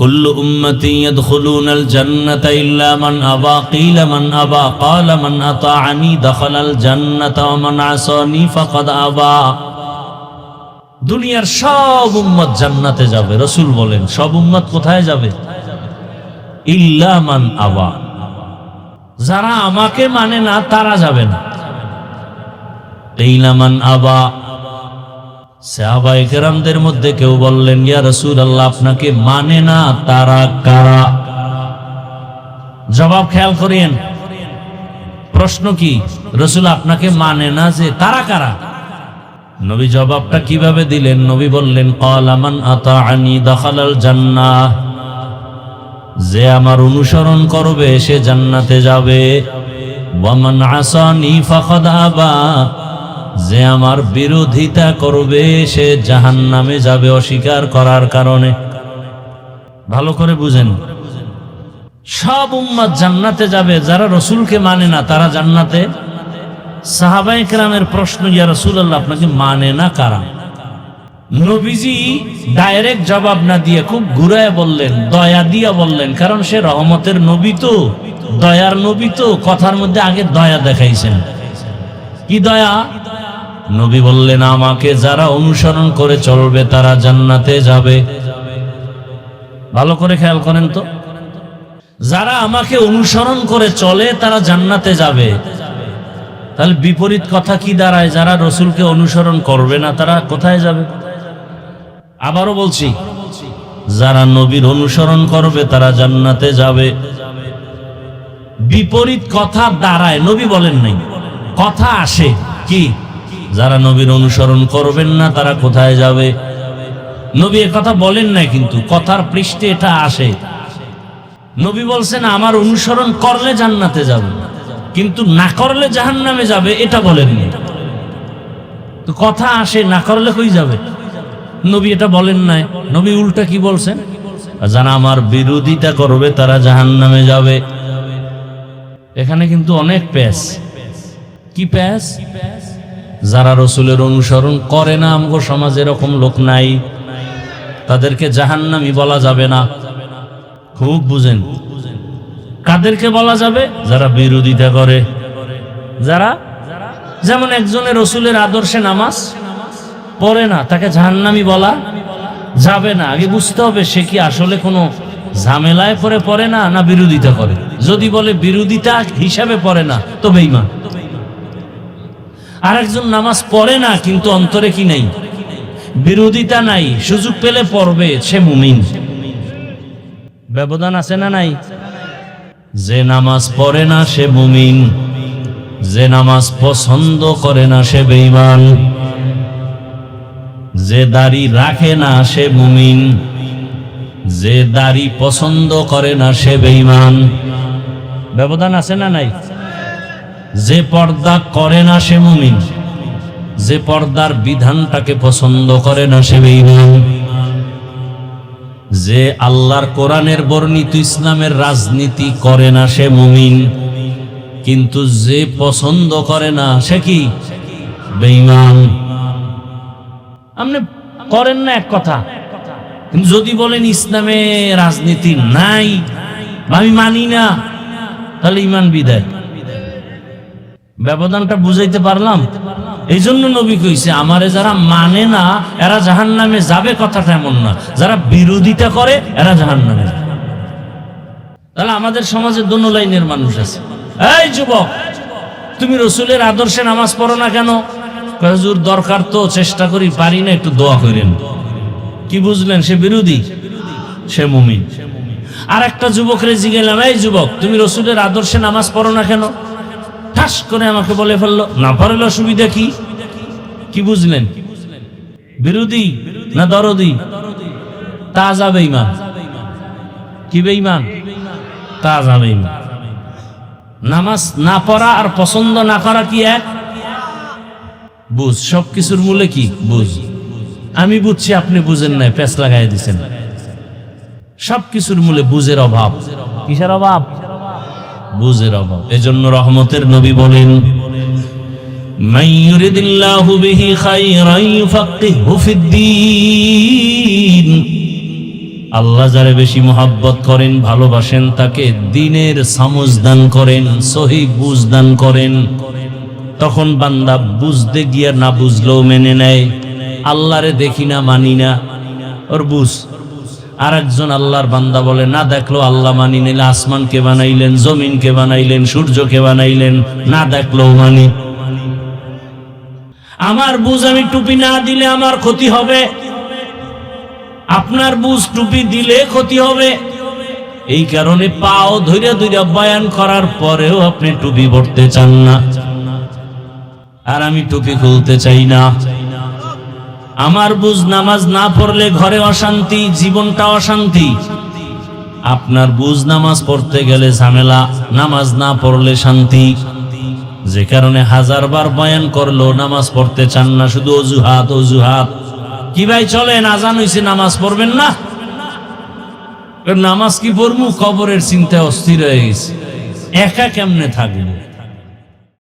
كل أمتي يدخلون الجنة إلا من أبى قيل من أبى قال من أطاعني دخل الجنة ومن عصاني فقد أبى দুনিয়ার সব উম্মত জান্নাতে যাবে রসুল বলেন সব উম্মত কোথায় যাবে ইল্লা মান আবা যারা আমাকে মানে না তারা যাবে না ইলামান আবা সাহাবায়ে কেরামদের মধ্যে কেউ বললেন, ইয়া রসুল আপনাকে মানে না তারা কারা? জবাব খেয়াল করিয়েন। প্রশ্ন কি? রসুল আপনাকে মানে না যে তারা কারা? নবী জবাবটা কীভাবে দিলেন? নবী বললেন কলামান আতাআনি দাখালাল জান্নাহ। যে আমার অনুসরণ করবে, সে জান্নাতে যাবে। ওয়ামান আসানি ফাকাদ আবা। যে আমার বিরোধিতা করবে, সে জাহান্নামে যাবে অস্বীকার করার কারণে। ভালো করে বুঝেন। সব উম্মাদ জান্নাতে যাবে, যারা রসুলকে মানে না, তারা জান্নাতে? সাহাবাই কেরামের প্রশ্ন, ইয়া রসুল্লাহ আপনাকে মানে না কারা? নবীজি ডাইরেক্ট জবাব না দিয়ে খুব ঘুরায় বললেন, দয়া দিয়া বললেন, কারণ সে রহমতের নবী তো, দয়ার নবী তো, কথার মধ্যে আগে দয়া দেখাইছেন। কি দয়া? নবী বললেন, আমাকে যারা অনুসরণ করে চলবে, তারা জান্নাতে যাবে। ভালো করে খেয়াল করেন তো। যারা আমাকে অনুসরণ করে চলে, তারা জান্নাতে যাবে। তাহলে বিপরীত কথা কি দাঁড়ায়? যারা রসুলকে অনুসরণ করবে না, তারা কোথায় যাবে? আবারও বলছি, যারা নবীর অনুসরণ করবে, তারা জান্নাতে যাবে। বিপরীত কথা দাঁড়ায়, নবী বলেন নাই। কথা আসে, কি? যারা নবীর অনুসরণ করবেন না, তারা কোথায় যাবে? নবী কথা বলেন নাই কিন্তু, কথার পৃষ্ঠে এটা আসে। নবী বলছেন, আমার অনুসরণ করলে জান্নাতে যাবে, কিন্তু না করলে জাহান্নামে যাবে, এটা বলেননি। তো কথা আসে, না করলে কই যাবে? নবী এটা বলেন নাই। নবী উল্টা কি বলছেন? যারা আমার বিরোধিতা করবে, তারা জাহান্নামে যাবে। এখানে কিন্তু অনেক প্যাস কি প্যাস যারা রসুলের অনুসরণ করে না, আমগো সমাজ এরকম লোক নাই। তাদেরকে জাহান্নামি বলা যাবে না। খুব বুঝেন। কাদেরকে বলা যাবে? যারা বিরোধিতা করে। যারা? যেমন একজনের রসুলের আদর্শে নামাজ পড়ে না, তাকে জাহান্নামি বলা যাবে না। আগে বুঝতে হবে সে কি আসলে কোনো ঝামেলায় পরে পড়ে না না বিরোধিতা করে। যদি বলে বিরোধিতা হিসাবে পড়ে না, তো বেইমান আর একজন নামাজ পড়ে না, কিন্তু অন্তরে কি নাই? বিরোধিতা নাই, সুযোগ পেলে পড়বে, সে মুমিন। ব্যবধান আছে না নাই? যে নামাজ পড়ে না, সে মুমিন। যে নামাজ পছন্দ করে না, সে বেঈমান। যে দাড়ি রাখে না, সে মুমিন। যে দাড়ি পছন্দ করে না, সে বেঈমান। ব্যবধান আছে না নাই? যে পর্দা করে না সে মুমিন, যে পর্দার বিধানটাকে পছন্দ করে না সে বেঈমান। যে আল্লাহর কোরআনের বর্ণিত ইসলামের রাজনীতি করে না সে মুমিন, কিন্তু যে পছন্দ করে না সে কি? বেঈমান। আপনি করেন না এক কথা যদি বলেন ইসলামে রাজনীতি নাই আমি মানি না, তাহলে ইমান বিদায়। ব্যবধানটা বুঝাইতে পারলাম? এই জন্য নবী কইছে, আমারে যারা মানে না, এরা জাহান নামে যাবে কথাটা এমন না। যারা বিরোধিতা করে, এরা জাহান নামে তাহলে আমাদের সমাজে দোনো লাইনের মানুষ আছে। এই যুবক, তুমি রসুলের আদর্শে নামাজ পড়ো না কেন? হুজুর, দরকার তো, চেষ্টা করি, পারি না, একটু দোয়া করেন। কি বুঝলেন? সে বিরোধী? সে মুমিন। আর একটা যুবকরে জিগেলাম এই যুবক, তুমি রসুলের আদর্শে নামাজ পড়ো না কেন? ঠাস করে আমাকে বলে ফেলল, না পড়লে অসুবিধা কি? কি বুঝলেন? বিরোধী না দরদি? তা যাবে ইমান কি বেঈমান? তা যাবে ইমান নামাজ না পড়া আর পছন্দ না করা কি এক? বুঝ। সব কিছুর মূলে কি? বুঝ। আমি বুঝছি আপনি বুঝেন নাই, পেঁচ লাগাই দিছেন। সব কিছুর মূলে বুঝের অভাব। কিসের অভাব? বুঝের অভাব এজন্য রহমতের নবী বলেন আল্লাহ যারে বেশি মোহাব্বত করেন, ভালোবাসেন, তাকে দিনের সামুজ দান করেন, সহি বুঝ দান করেন। তখন বান্দা বুঝতে গিয়ে না বুঝলেও মেনে নেয়। আল্লাহরে দেখি না, মানি না। ওর বুঝ আর একজন আল্লাহর বান্দা বলে, না দেখল আল্লাহ মানি, নিলে আসমানকে বানাইলেন জমিনকে বানাইলেন সূর্যকে বানাইলেন, না দেখল মানি। আমার বুঝ আমি টুপি না দিলে আমার ক্ষতি হবে। আপনার বুঝ টুপি দিলে ক্ষতি হবে। এই কারণে পাও ধৈর্য ধৈর্য বয়ান করার পরেও আপনি টুপি পড়তে চান না। আর আমি টুপি খুলতে চাই না। আমার বুঝ নামাজ না পড়লে ঘরে অশান্তি, জীবনটা অশান্তি। আপনার বুঝ নামাজ পড়তে গেলে ঝামেলা, নামাজ না পড়লে শান্তি। যে কারণে হাজার বার বয়ান করল, নামাজ পড়তে চান না, শুধু অজুহাত অজুহাত। কি ভাই চলেন, আজান হইছে, নামাজ পড়বেন না? নামাজ কি পড়ব কবরের চিন্তায় অস্থির হয়ে গেছে। একা কেমনে থাকব?